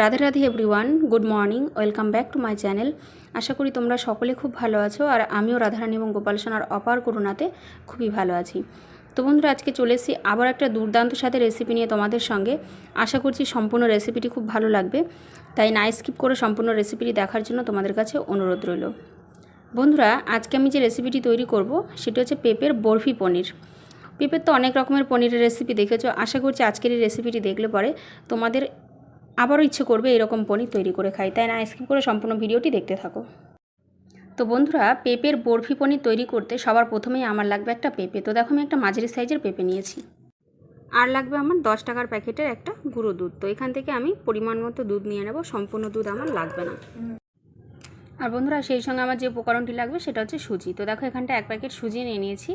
Radhe Radhe everyone good morning welcome back to my channel আশা করি তোমরা সকলে খুব ভালো আছো আর আমিও রাধারানী এবং গোপাল সোনার অপার করুণাতে খুবই ভালো আছি। তো বন্ধুরা, আজকে চলে এসেছি আবার একটা দুর্দান্ত সাথে রেসিপি নিয়ে তোমাদের সঙ্গে। আশা করছি সম্পূর্ণ রেসিপিটি খুব ভালো লাগবে। তাই না স্কিপ করে সম্পূর্ণ রেসিপিটি দেখার জন্য তোমাদের কাছে অনুরোধ রইল। বন্ধুরা, আজকে আমি যে রেসিপিটি তৈরি করব, সেটি হচ্ছে পেঁপের বরফি পনির। পেঁপের তো অনেক রকমের পনিরের রেসিপি দেখেছ। আশা করছি আজকের এই রেসিপিটি দেখলে পরে তোমাদের আবারও ইচ্ছে করবে এরকম পনির তৈরি করে খাই। তাই না, আইসক্রিম করে সম্পূর্ণ ভিডিওটি দেখতে থাকো। তো বন্ধুরা, পেঁপের বরফি পনির তৈরি করতে সবার প্রথমেই আমার লাগবে একটা পেঁপে। তো দেখো, আমি একটা মাঝারি সাইজের পেঁপে নিয়েছি। আর লাগবে আমার দশ টাকার প্যাকেটের একটা গুঁড়ো দুধ। তো এখান থেকে আমি পরিমাণ মতো দুধ নিয়ে নেব, সম্পূর্ণ দুধ আমার লাগবে না। আর বন্ধুরা, সেই সঙ্গে আমার যে উপকরণটি লাগবে সেটা হচ্ছে সুজি। তো দেখো, এখানটা এক প্যাকেট সুজি নিয়ে নিয়েছি।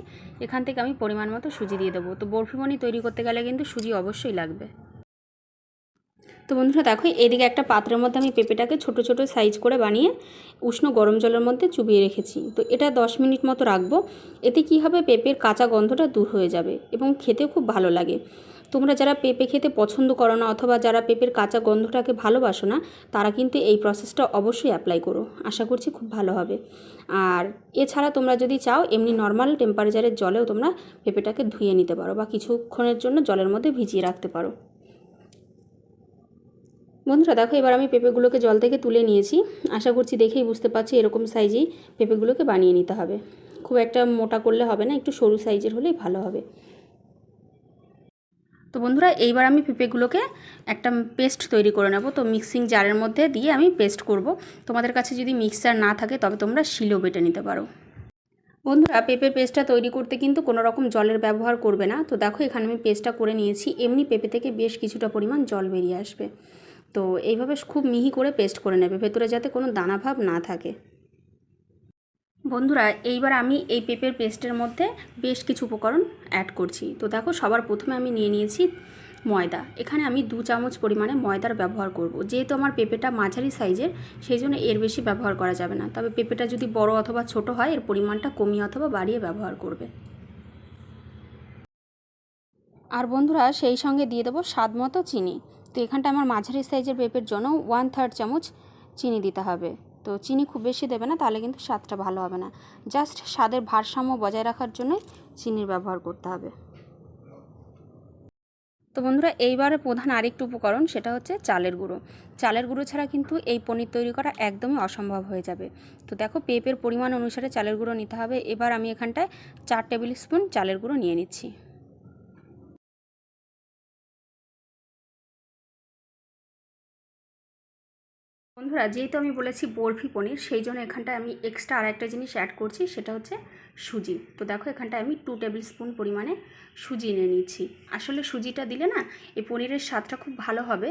এখান থেকে আমি পরিমাণ মতো সুজি দিয়ে দেবো। তো বরফি পনির তৈরি করতে গেলে কিন্তু সুজি অবশ্যই লাগবে। তো বন্ধুরা দেখো, এদিকে একটা পাত্রের মধ্যে আমি পেঁপেটাকে ছোট ছোট সাইজ করে বানিয়ে উষ্ণ গরম জলের মধ্যে চুবিয়ে রেখেছি। তো এটা 10 মিনিট মতো রাখব, এতে কি হবে? পেঁপের কাঁচা গন্ধটা দূর হয়ে যাবে এবং খেতেও খুব ভালো লাগে। তোমরা যারা পেঁপে খেতে পছন্দ করো না অথবা যারা পেঁপের কাঁচা গন্ধটাকে ভালোবাসো না, তারা কিন্তু এই প্রসেসটা অবশ্যই অ্যাপ্লাই করো। আশা করছি খুব ভালো হবে। আর এছাড়া তোমরা যদি চাও, এমনি নর্মাল টেম্পারেচারের জলেও তোমরা পেঁপেটাকে ধুয়ে নিতে পারো বা কিছুক্ষণের জন্য জলের মধ্যে ভিজিয়ে রাখতে পারো। বন্ধুরা, দেখো এবার আমি পেঁপেগুলোকে জল থেকে তুলে নিয়েছি। আশা করছি দেখেই বুঝতে পারছি এরকম সাইজেই পেঁপেগুলোকে বানিয়ে নিতে হবে। খুব একটা মোটা করলে হবে না, একটু সরু সাইজের হলেই ভালো হবে। তো বন্ধুরা, এইবার আমি পেঁপেগুলোকে একটা পেস্ট তৈরি করে নেব। তো মিক্সিং জারের মধ্যে দিয়ে আমি পেস্ট করব। তোমাদের কাছে যদি মিক্সার না থাকে, তবে তোমরা শিলেও বেটে নিতে পারো। বন্ধুরা, পেঁপের পেস্টটা তৈরি করতে কিন্তু কোনো রকম জলের ব্যবহার করবে না। তো দেখো, এখানে আমি পেস্টটা করে নিয়েছি। এমনি পেঁপে থেকে বেশ কিছুটা পরিমাণ জল বেরিয়ে আসবে। তো এইভাবে খুব মিহি করে পেস্ট করে নেবে, ভেতরে যাতে কোনো দানাভাব না থাকে। বন্ধুরা, এইবার আমি এই পেঁপের পেস্টের মধ্যে বেশ কিছু উপকরণ অ্যাড করছি। তো দেখো, সবার প্রথমে আমি নিয়ে নিয়েছি ময়দা। এখানে আমি দু চামচ পরিমাণে ময়দার ব্যবহার করব। যেহেতু আমার পেঁপেটা মাঝারি সাইজের, সেই জন্য এর বেশি ব্যবহার করা যাবে না। তবে পেঁপেটা যদি বড় অথবা ছোট হয়, এর পরিমাণটা কমিয়ে অথবা বাড়িয়ে ব্যবহার করবে। আর বন্ধুরা, সেই সঙ্গে দিয়ে দেবো স্বাদ মতো চিনি। তো এখানটা আমার মাঝারি সাইজের পেঁপের জন্য ওয়ান থার্ড চামচ চিনি দিতে হবে। তো চিনি খুব বেশি দেবে না, তাহলে কিন্তু স্বাদটা ভালো হবে না। জাস্ট স্বাদের ভারসাম্য বজায় রাখার জন্য চিনির ব্যবহার করতে হবে। তো বন্ধুরা, এইবারে প্রধান আরেকটু উপকরণ, সেটা হচ্ছে চালের গুঁড়ো। চালের গুঁড়ো ছাড়া কিন্তু এই পনির তৈরি করা একদমই অসম্ভব হয়ে যাবে। তো দেখো, পেঁপের পরিমাণ অনুসারে চালের গুঁড়ো নিতে হবে। এবার আমি এখানটায় চার টেবিল স্পুন চালের গুঁড়ো নিয়ে নিচ্ছি। বন্ধুরা, যেহেতু আমি বলেছি বরফি পনির, সেই জন্য এখানটায় আমি এক্সট্রা আর একটা জিনিস অ্যাড করছি, সেটা হচ্ছে সুজি। তো দেখো, এখানটায় আমি টু টেবিল স্পুন পরিমাণে সুজি নিয়ে নিচ্ছি। আসলে সুজিটা দিলে না, এই পনিরের স্বাদটা খুব ভালো হবে,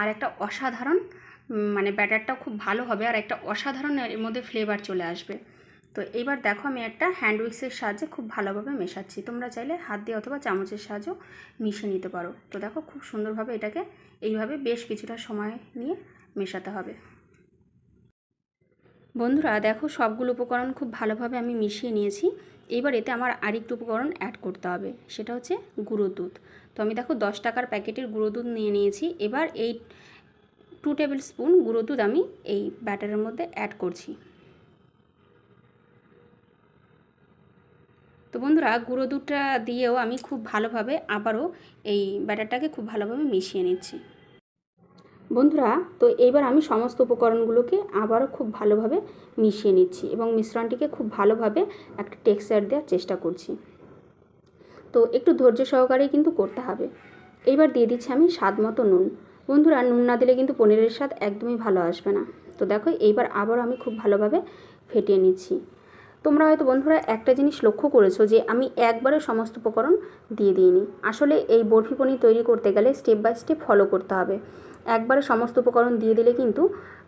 আর একটা অসাধারণ মানে ব্যাটারটাও খুব ভালো হবে, আর একটা অসাধারণ এর মধ্যে ফ্লেভার চলে আসবে। তো এইবার দেখো, আমি একটা হ্যান্ড উইক্সের সাহায্যে খুব ভালোভাবে মেশাচ্ছি। তোমরা চাইলে হাত দিয়ে অথবা চামচের সাহায্যেও মিশিয়ে নিতে পারো। তো দেখো, খুব সুন্দরভাবে এটাকে এইভাবে বেশ কিছুটা সময় নিয়ে মেশাতে হবে। বন্ধুরা, দেখো সবগুলো উপকরণ খুব ভালোভাবে আমি মিশিয়ে নিয়েছি। এবার এতে আমার আরেকটু উপকরণ অ্যাড করতে হবে, সেটা হচ্ছে গুঁড়ো দুধ। তো আমি দেখো দশ টাকার প্যাকেটের গুঁড়ো দুধ নিয়ে নিয়েছি। এবার এই টু টেবিল স্পুন গুঁড়ো দুধ আমি এই ব্যাটারের মধ্যে অ্যাড করছি। তো বন্ধুরা, গুঁড়ো দুধটা দিয়েও আমি খুব ভালোভাবে আবারও এই ব্যাটারটাকে খুব ভালোভাবে মিশিয়ে নিচ্ছি। বন্ধুরা, তো এইবার আমি সমস্ত উপকরণগুলোকে আবারও খুব ভালোভাবে মিশিয়ে নিচ্ছি এবং মিশ্রণটিকে খুব ভালোভাবে একটা টেক্সচার দেওয়ার চেষ্টা করছি। তো একটু ধৈর্য সহকারেই কিন্তু করতে হবে। এইবার দিয়ে দিচ্ছি আমি স্বাদ মতো নুন। বন্ধুরা, নুন না দিলে কিন্তু পনিরের স্বাদ একদমই ভালো আসবে না। তো দেখো, এইবার আবারও আমি খুব ভালোভাবে ফেটিয়ে নিচ্ছি। তোমরা হয়তো বন্ধুরা একটা জিনিস লক্ষ্য করেছ যে আমি একবারে সমস্ত উপকরণ দিয়ে দিইনি। আসলে এই বরফি পনির তৈরি করতে গেলে স্টেপ বাই স্টেপ ফলো করতে হবে। একবারে সমস্ত উপকরণ দিয়ে দিলে কিন্তু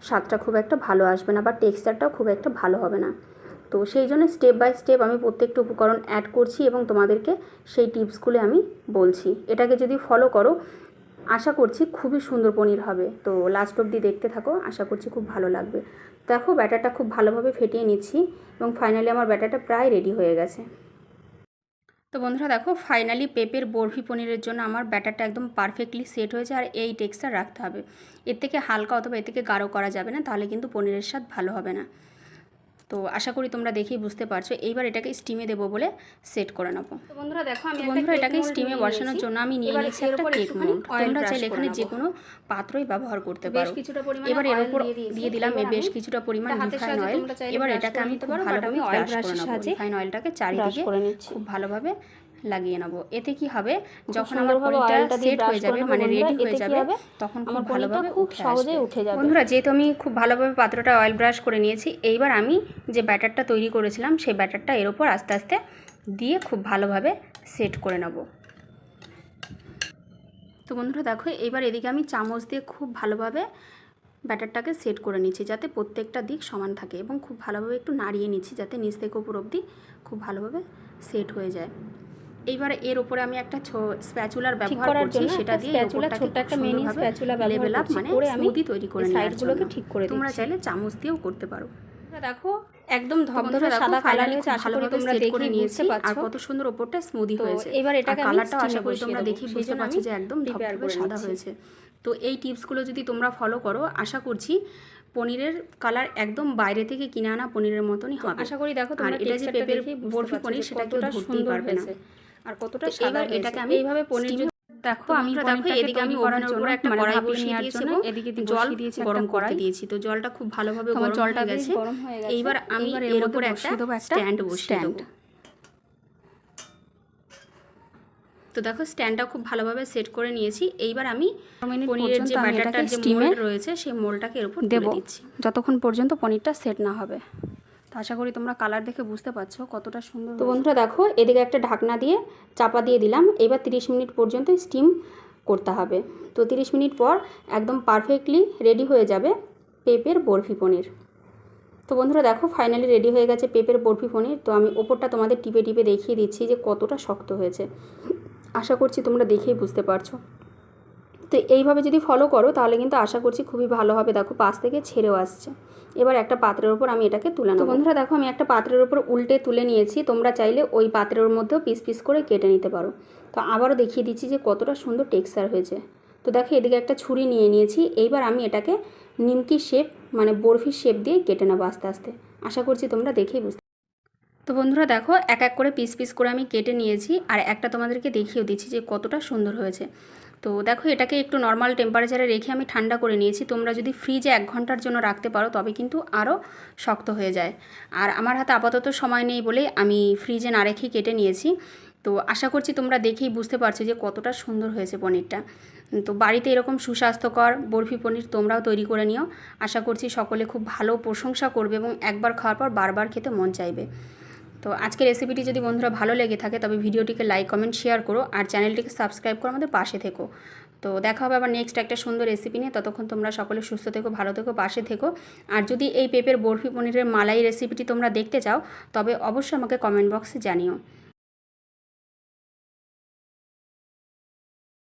স্বাদটা খুব একটা ভালো আসবে না বা টেক্সচারটাও খুব একটা ভালো হবে না। তো সেই জন্য স্টেপ বাই স্টেপ আমি প্রত্যেকটা উপকরণ অ্যাড করছি এবং তোমাদেরকে সেই টিপসগুলো আমি বলছি। এটাকে যদি ফলো করো আশা করছি খুবই সুন্দর পনির হবে। তো লাস্ট অবধি দেখতে থাকো, আশা করছি খুব ভালো লাগবে। দেখো, ব্যাটারটা খুব ভালোভাবে ফেটিয়ে নিচ্ছি এবং ফাইনালি আমার ব্যাটারটা প্রায় রেডি হয়ে গেছে। তো বন্ধুরা দেখো ফাইনালি পেঁপের বরফি পনিরের জন্য আমার ব্যাটারটা একদম পারফেক্টলি সেট হয়েছে আর এই টেক্সচার রাখতে হবে। এর থেকে হালকা অথবা এর থেকে গাঢ় করা যাবে না, তাহলে কিন্তু পনিরের স্বাদ ভালো হবে না। তো আশা করি তোমরা দেখেই বুঝতে পারছ। এইবার এটাকে স্টিমে দেবো বলে সেট করে নেব। বন্ধুরা দেখো আমি বন্ধুরা এটাকে স্টিমে বসানোর জন্য আমি নিয়ে নিয়েছি একটা কেক মোল্ড তোমরা চাইলে এখানে। যে কোনো পাত্রই ব্যবহার করতে বেশ পারো। এবার এর উপর দিয়ে দিলাম বেশ কিছুটা পরিমাণ রিফাইন অয়েল এবার এটাকে আমি খুব ভালোভাবে আমি oil ব্রাশ করে নেব সাহায্যে রিফাইন অয়েলটাকে চারিদিকে খুব ভালোভাবে লাগিয়ে নেব। এতে কি হবে? যখন আমার পনিরটা সেট হয়ে যাবে মানে রেডি হয়ে যাবে তখন খুব ভালোভাবে খুব সহজেই উঠে যাবে। বন্ধুরা যেহেতু আমি খুব ভালোভাবে পাত্রটা অয়েল ব্রাশ করে নিয়েছি এইবার আমি যে ব্যাটারটা তৈরি করেছিলাম সেই ব্যাটারটা এর ওপর আস্তে আস্তে দিয়ে খুব ভালোভাবে সেট করে নেব। তো বন্ধুরা দেখো এবার এদিকে আমি চামচ দিয়ে খুব ভালোভাবে ব্যাটারটাকে সেট করে নিচ্ছি যাতে প্রত্যেকটা দিক সমান থাকে এবং খুব ভালোভাবে একটু নাড়িয়ে নিচ্ছি যাতে নিচ থেকে উপর অবধি খুব ভালোভাবে সেট হয়ে যায়। এইবার এর উপরে আমি একটা স্প্যাচুলার ব্যবহার করছি সেটা দিয়ে spatula, ছোট্ট একটা spatula ব্যবহার লেভেল আপ মানে স্মুদি তৈরি করে সাইডগুলোকে ঠিক করে তোমরা চাইলে চামচ দিয়েও করতে পারো। দেখো একদম ধবধবে সাদা কালার হয়েছে আশা করি তোমরা দেখে নিয়েছি আর কত সুন্দর ওপরটা স্মুদি তো হয়েছে। এবার এটাকে আমি কালারটাও আশা করি তোমরা। দেখে বুঝতে পারছ যে একদম ধবধবে সাদা হয়েছে। তো এই টিপসগুলো যদি তোমরা ফলো করো আশা করছি পনিরের কালার একদম বাইরে থেকে কিনে আনা পনিরের মতনই হবে। আশা করি দেখো আর তোমরা এটা যে পেঁপের বরফি পনির সেটা কেউ ধরতেই সুন্দর পারবে না। আর কতটা সাদা এবার এটাকে আমি এইভাবে পনির দেখো আমি দেখো এদিকে আমি ওভেনের উপরে একটা কড়াই বসিয়ে দিয়েছি এবং এদিকে জল দিয়েছি গরম করতে। দিয়েছি তো জলটা খুব ভালোভাবে গরম জলটা হয়ে গেছে। এইবার আমি এর উপর একটা স্ট্যান্ড বসিয়ে। দেবো। তো দেখো স্ট্যান্ডটা খুব ভালোভাবে সেট করে নিয়েছি। এইবার আমি পনিরের যে ব্যাটারটার যে মোল্ড রয়েছে সেই মোল্ডটাকে এর উপর দেবো। দিচ্ছি যতক্ষণ পর্যন্ত পনিরটা সেট না হবে। আশা করি তোমরা কালার দেখে বুঝতে পারছ কতটা সুন্দর তো বন্ধুরা দেখো এদিকে একটা ঢাকনা দিয়ে চাপা দিয়ে দিলাম। এবার 30 মিনিট পর্যন্ত স্টিম করতে হবে। তো 30 মিনিট পর একদম পারফেক্টলি রেডি হয়ে যাবে পেঁপের বরফি পনির। তো বন্ধুরা দেখো ফাইনালি রেডি হয়ে গেছে পেঁপের বরফি পনির। তো আমি ওপরটা তোমাদের টিপে টিপে দেখিয়ে দিচ্ছি যে কতটা শক্ত হয়েছে। আশা করছি তোমরা দেখেই বুঝতে পারছ। তো এইভাবে যদি ফলো করো তাহলে কিন্তু আশা করছি খুবই ভালো হবে। দেখো পাশ থেকে ছেড়েও আসছে। এবার একটা পাত্রের ওপর আমি এটাকে তুলে নেব। বন্ধুরা দেখো আমি একটা পাত্রের ওপর উল্টে তুলে নিয়েছি। তোমরা চাইলে ওই পাত্রের মধ্যেও পিস পিস করে কেটে নিতে পারো। তো আবারও দেখিয়ে দিচ্ছি যে কতটা সুন্দর টেক্সচার হয়েছে। তো দেখো এদিকে একটা ছুরি নিয়ে নিয়েছি। এইবার আমি এটাকে নিমকি শেপ মানে বরফির শেপ দিয়ে কেটে নেব আস্তে আস্তে। আশা করছি তোমরা দেখেই বুঝতে তো বন্ধুরা দেখো এক এক করে পিস পিস করে আমি কেটে নিয়েছি। আর একটা তোমাদেরকে দেখিয়েও দিচ্ছি যে কতটা সুন্দর হয়েছে। তো দেখো এটাকে একটু নর্মাল টেম্পারেচারে রেখে আমি ঠান্ডা করে নিয়েছি। তোমরা যদি ফ্রিজে এক ঘণ্টার জন্য রাখতে পারো, তবে কিন্তু আরও শক্ত হয়ে যায়। আর আমার হাতে আপাতত সময় নেই বলে আমি ফ্রিজে না রেখেই কেটে নিয়েছি। তো আশা করছি তোমরা দেখেই বুঝতে পারছ যে কতটা সুন্দর হয়েছে পনিরটা। তো বাড়িতে এরকম সুস্বাস্থ্যকর বরফি পনির তোমরাও তৈরি করে নিও। আশা করছি সকলে খুব ভালো প্রশংসা করবে এবং একবার খাওয়ার পর বারবার খেতে মন চাইবে। তো আজকের রেসিপিটি যদি বন্ধুরা ভালো লেগে থাকে, তবে ভিডিওটিকে লাইক কমেন্ট শেয়ার করো আর চ্যানেলটিকে সাবস্ক্রাইব করো আমাদের পাশে থেকো। তো দেখা হবে আবার নেক্সট একটা সুন্দর রেসিপি নিয়ে। ততক্ষণ তোমরা সকলে সুস্থ থেকো, ভালো থেকো, পাশে থেকো। আর যদি এই পেপের বরফি পনিরের মালাই রেসিপিটি তোমরা দেখতে চাও, তবে অবশ্যই আমাকে কমেন্ট বক্সে জানিও।